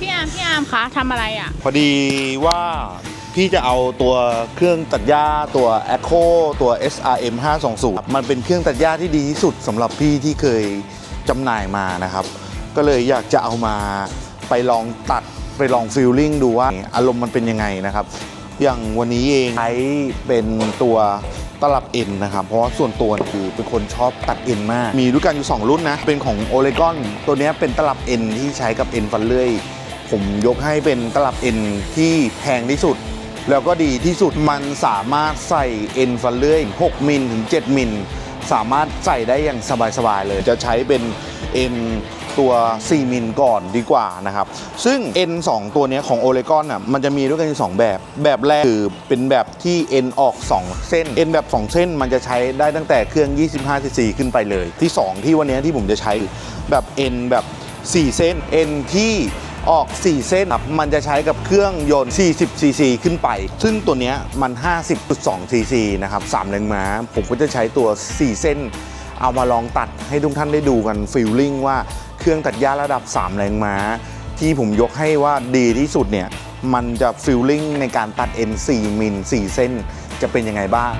พี่อาร์มพี่อาร์มคะทำอะไรอะ พอดีว่าพี่จะเอาตัวเครื่องตัดหญ้าตัว Echo ตัว SRM 520 มันเป็นเครื่องตัดหญ้าที่ดีที่สุดสำหรับพี่ที่เคยจำหน่ายมานะครับ ก็เลยอยากจะเอามาไปลองตัดไปลองฟิลลิ่งดูว่าอารมณ์มันเป็นยังไงนะครับ อย่างวันนี้เองใช้เป็นตัวตลับเอ็นนะครับ เพราะว่าส่วนตัวคือเป็นคนชอบตัดเอ็นมาก มีด้วยกันอยู่ 2 รุ่นนะ เป็นของโอเลกอนตัวนี้เป็นตลับเอ็นที่ใช้กับเอ็นฟันเลื่อย ผมยกให้เป็นตลับเอ็นที่แพงที่สุด แล้วก็ดีที่สุดมันสามารถใส่เอ็นฟันเลื่อย 6 มิลถึง 7 มิล สามารถใส่ได้อย่างสบายๆเลย จะใช้เป็นเอ็นตัว 4 มิลก่อนดีกว่านะครับ ซึ่ง N 2 ตัวนี้ของโอเลกอนอะมันจะมีด้วยกันอยู่สองแบบ แบบแรกคือเป็นแบบที่ N ออก 2 เส้น N แบบ 2 เส้นมันจะใช้ได้ตั้งแต่เครื่อง 25 cc ขึ้นไปเลย ที่ 2 ที่วันนี้ที่ผมจะใช้แบบ N แบบ 4 เส้น N ที่ ออก 4 เส้นครับมันจะใช้กับเครื่องยนต์ 40 cc ขึ้นไป ซึ่งตัวเนี้ยมัน 50.2 cc นะครับ3แรงม้า ผมก็จะใช้ตัว 4 เส้น เอามาลองตัดให้ทุกท่านได้ดูกันฟีลลิ่งว่าเครื่องตัดหญ้าระดับ 3 แรงม้า ที่ผมยกให้ว่าดีที่สุดเนี่ยมันจะฟีลลิ่งในการตัดเอ็น4มิล4เส้นจะเป็นยังไงบ้าง